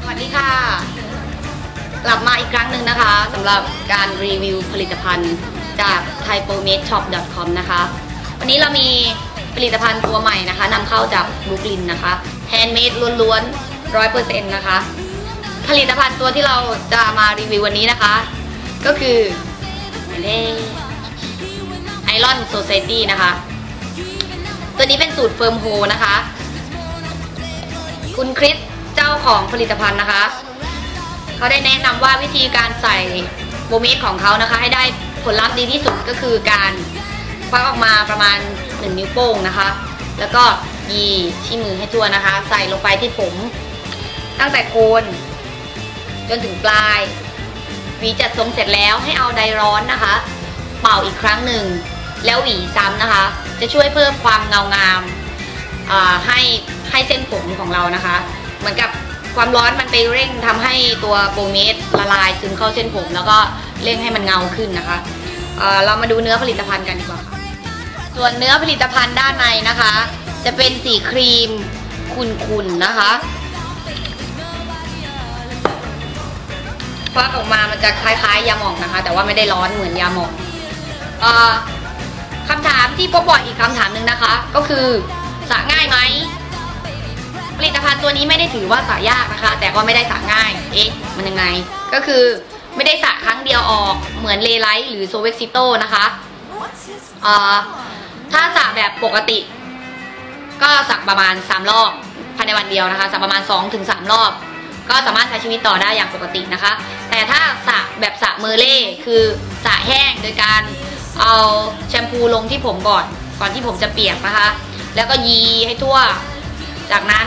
สวัสดีค่ะ กลับมาอีกครั้งหนึ่งนะคะสำหรับการรีวิวผลิตภัณฑ์จาก t h a i p o m a d e s h o p c o m นะคะ วันนี้เรามีผลิตภัณฑ์ตัวใหม่นะคะนำเข้าจากบรุกลินนะคะแฮนด์เมดล้วนๆร้อยเปอร์เซ็นต์นะคะ ผลิตภัณฑ์ตัวที่เราจะมารีวิววันนี้นะคะ ก็คือไอรอนโซ c i ตี้นะคะ ตัวนี้เป็นสูตรเฟิร์มโฮนะคะ คุณคริสเจ้าของผลิตภัณฑ์นะคะเขาได้แนะนำว่าวิธีการใส่โบเมสของเขานะคะ ให้ได้ผลลัพธ์ดีที่สุดก็คือการควักออกมาประมาณ 1 นิ้วโป้งนะคะ แล้วก็ยีที่มือให้ทั่วนะคะ ใส่ลงไปที่ผม ตั้งแต่โคนจนถึงปลายหวีจัดทรงเสร็จแล้วให้เอาไดร้อนนะคะ เป่าอีกครั้งหนึ่ง แล้วหวีซ้ำนะคะ จะช่วยเพิ่มความเงางามให้ ให้เส้นผมของเรานะคะ เหมือนกับความร้อนมันไปเร่งทำให้ตัวโปรเมสละลายซึมเข้าเส้นผม แล้วก็เร่งให้มันเงาขึ้นนะคะเเรามาดูเนื้อผลิตภัณฑ์กันดีกว่าค่ะส่วนเนื้อผลิตภัณฑ์ด้านในนะคะ จะเป็นสีครีมขุ่นๆนะคะควักออกมามันจะคล้ายๆยาหม่องนะคะ แต่ว่าไม่ได้ร้อนเหมือนยาหม่องอคำถามที่พบบ่อยอีกคำถามหนึ่งนะคะ ก็คือสระง่ายไหม ลิตภัณฑ์ตัวนี้ไม่ได้ถือว่าสระยากนะคะ แต่ก็ไม่ได้สระง่าย เอ๊ะ มันยังไง ก็คือไม่ได้สระครั้งเดียวออกเหมือนเลไลท์หรือโซเวกซิโตนะคะเอ่อถ้าสระแบบปกติ ก็สักประมาณ 3 รอบภายในวันเดียวนะคะสักประมาณ 2-3 รอบ ก็สามารถใช้ชีวิตต่อได้อย่างปกตินะคะ แต่ถ้าสระแบบสระเมอร์เล่คือสระแห้งโดยการเอาแชมพูลงที่ผมก่อน ก่อนที่ผมจะเปียกนะคะ แล้วก็ยีให้ทั่ว จากนั้น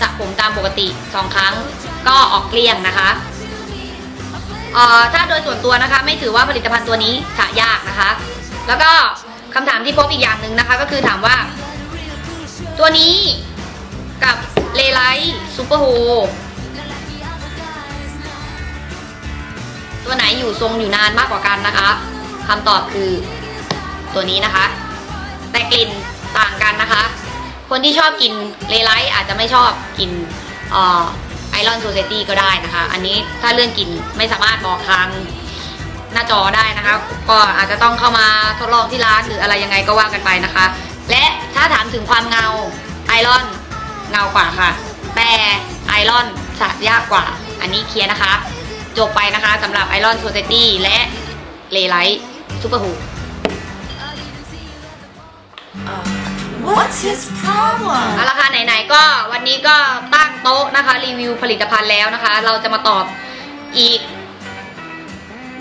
สระผมตามปกติสองครั้งก็ออกเกลี้ยงนะคะเอ่อถ้าโดยส่วนตัวนะคะไม่ถือว่าผลิตภัณฑ์ตัวนี้สระยากนะคะ แล้วก็คำถามที่พบอีกอย่างหนึ่งนะคะ ก็คือถามว่า ตัวนี้กับเลไลท์ซูเปอร์โฮตัวไหนอยู่ทรงอยู่นานมากกว่ากันนะคะคำตอบคือตัวนี้นะคะ แต่กลิ่นต่างกันนะคะ คนที่ชอบกินเลไลท์อาจจะไม่ชอบกินไอรอนโซเซตี้ก็ได้นะคะ อันนี้ถ้าเรื่องกินไม่สามารถบอกทางหน้าจอได้นะคะ ก็อาจจะต้องเข้ามาทดลองที่ร้านหรืออะไรยังไงก็ว่ากันไปนะคะ และถ้าถามถึงความเงาไอรอนเงากว่าค่ะ แต่ไอรอนสะยากกว่า อันนี้เคลียร์นะคะ จบไปนะคะสำหรับไอรอนโซเซตี้และเลไลท์ซูเปอร์ฮู What's his problem เอาละค่ะไหนๆก็วันนี้ก็ตั้งโต๊ะนะคะ รีวิวผลิตภัณฑ์แล้วนะคะ เราจะมาตอบอีก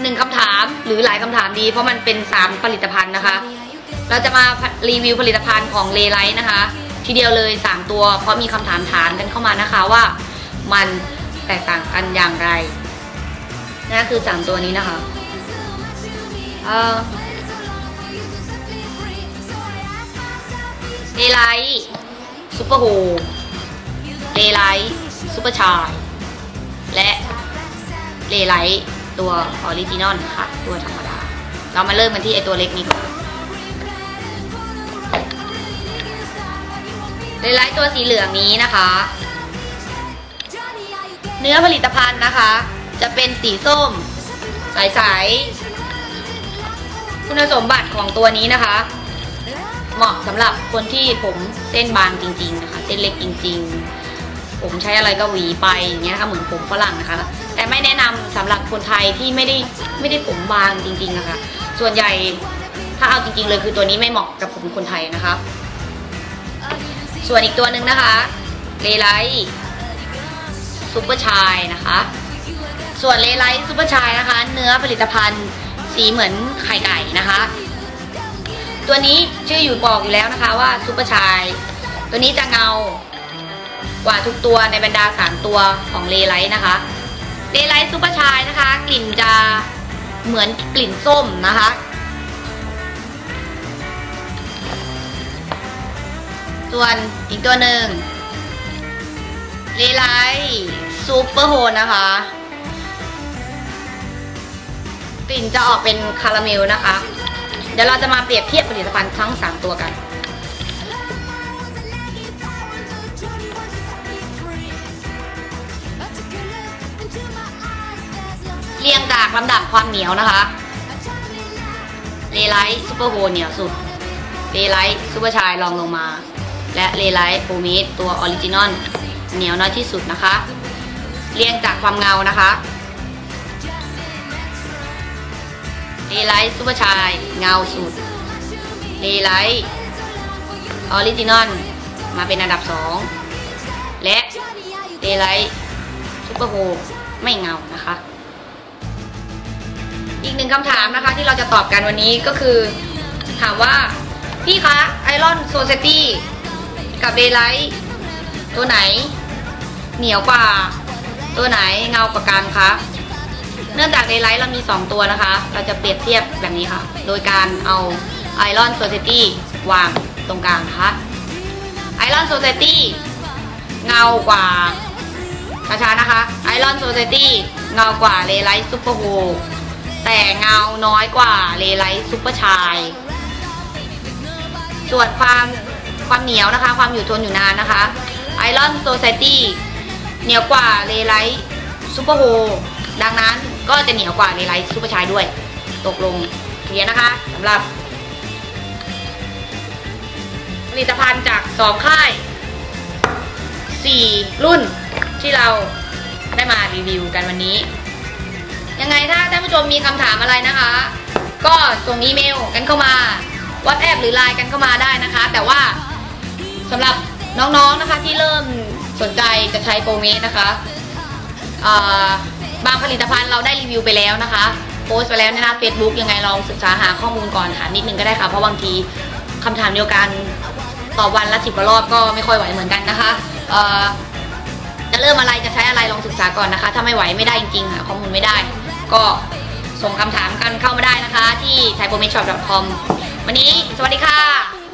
หนึ่งคำถามหรือหลายคำถามดี เพราะมันเป็นสามผลิตภัณฑ์นะคะ เราจะมารีวิวผลิตภัณฑ์ของเลไลท์นะคะ ทีเดียวเลย 3 ตัว เพราะมีคำถามถามกันเข้ามานะคะว่ามันแตกต่างกันอย่างไรนั่นคือ 3 ตัวนี้นะคะ เอ่อ เลไลท์ซูเปอร์โฮเลไลท์ซูเปอร์ชายและเลไลท์ตัวออริจินอลค่ะ ตัวธรรมดา เรามาเริ่มกันที่ไอตัวเล็กนี้ก่อนเลไลท์ตัวสีเหลืองนี้นะคะ เนื้อผลิตภัณฑ์นะคะ จะเป็นสีส้มใสๆคุณสมบัติของตัวนี้นะคะ เหมาะสำหรับคนที่ผมเส้นบางจริงๆนะคะเส้นเล็กจริง ๆ ผมใช้อะไรก็หวีไปอย่างเงี้ยค่ะเหมือนผมฝรั่งนะคะ แต่ไม่แนะนำสำหรับคนไทยที่ไม่ได้ไม่ได้ผมบางจริงๆนะคะส่วนใหญ่ถ้าเอาจริงๆเลยคือตัวนี้ไม่เหมาะกับผมคนไทยนะคะ ส่วนอีกตัวหนึ่งนะคะเลไลท์ซูเปอร์ชายนะคะ ส่วนเลไลท์ซูเปอร์ชายนะคะ เนื้อผลิตภัณฑ์สีเหมือนไข่ไก่นะคะ ตัวนี้ชื่ออยู่บอกอยู่แล้วนะคะว่าซูเปอร์ชาย ตัวนี้จะเงากว่าทุกตัวในบรรดา 3 ตัวของเลไลท์นะคะเลไลท์ซูเปอร์ชายนะคะ กลิ่นจะเหมือนกลิ่นส้มนะคะ ส่วนอีกตัวหนึ่งเลไลท์ซูเปอร์โฮนะคะ กลิ่นจะออกเป็นคาราเมลนะคะ เดี๋ยวเราจะมาเปรียบเทียบผลิตภัณฑ์ทั้ง 3 ตัวกัน เรียงจากลำดับความเหนียวนะคะเลไลท์ซูเปอร์โฮเหนียวสุดเลไลท์ซูเปอร์ชายรองลงมา และเลไลท์ปูมิดตัวออริจินอลเหนียวน้อยที่สุดนะคะ เรียงจากความเงานะคะ เลไลท์ซูเปอร์ชายเงาสุดเลไลท์ออริจินอลมาเป็นอันดับ 2 และเลไลท์ซูเปอร์โฮไม่เงานะคะ อีกหนึ่งคำถามนะคะที่เราจะตอบกันวันนี้ก็คือ ถามว่า พี่คะไอรอนโซเซตี้กับเดไลท์ตัวไหน เหนียวกว่า ตัวไหนเงากว่ากันคะ เนื่องจากเดไลท์เรามี 2 ตัวนะคะ เราจะเปรียบเทียบแบบนี้ค่ะ โดยการเอาไอรอนโซเซตี้วางตรงกลางนะคะไอรอนโซเซตี้เงากว่าช้าๆนะคะไอรอนโซเซตี้เงากว่าเลไลท์ซูเปอร์โฮแต่เงาน้อยกว่าเลไลท์ซูเปอร์ชายส่วนความความเหนียวนะคะ ความอยู่ทนอยู่นานนะคะไอรอนโซ c i ตี้เหนียวกว่าเลไลท์ซูเปอร์โฮดังนั้น ก็จะเหนียวกว่าเลไลท์ซูเปอร์ชายด้วย ตกลงเคลียร์นะคะสำหรับ ผลิตภัณฑ์จากสองค่าย 4 รุ่นที่เราได้มารีวิวกันวันนี้ ยังไงถ้าท่านผู้ชมมีคำถามอะไรนะคะ ก็ส่งอีเมลกันเข้ามา WhatsApp หรือไลน์กันเข้ามาได้นะคะ แต่ว่าสำหรับน้องๆนะคะที่เริ่มสนใจจะใช้โปรเมสนะคะอ่อ บางผลิตภัณฑ์เราได้รีวิวไปแล้วนะคะ โพสต์ไปแล้วในหน้า Facebook ยังไงลองศึกษาหาข้อมูลก่อนค่ะนิดนึงก็ได้ค่ะ เพราะบางทีคำถามเดียวกันตอบวันละสิบกว่ารอบก็ไม่ค่อยไหวเหมือนกันนะคะเอ่อจะเริ่มอะไรจะใช้อะไรลองศึกษาก่อนนะคะ ถ้าไม่ไหวไม่ได้จริงๆหาข้อมูลไม่ได้ ก็ส่งคำถามกันเข้ามาได้นะคะ ที่ thaipromeshop.com วันนี้สวัสดีค่ะ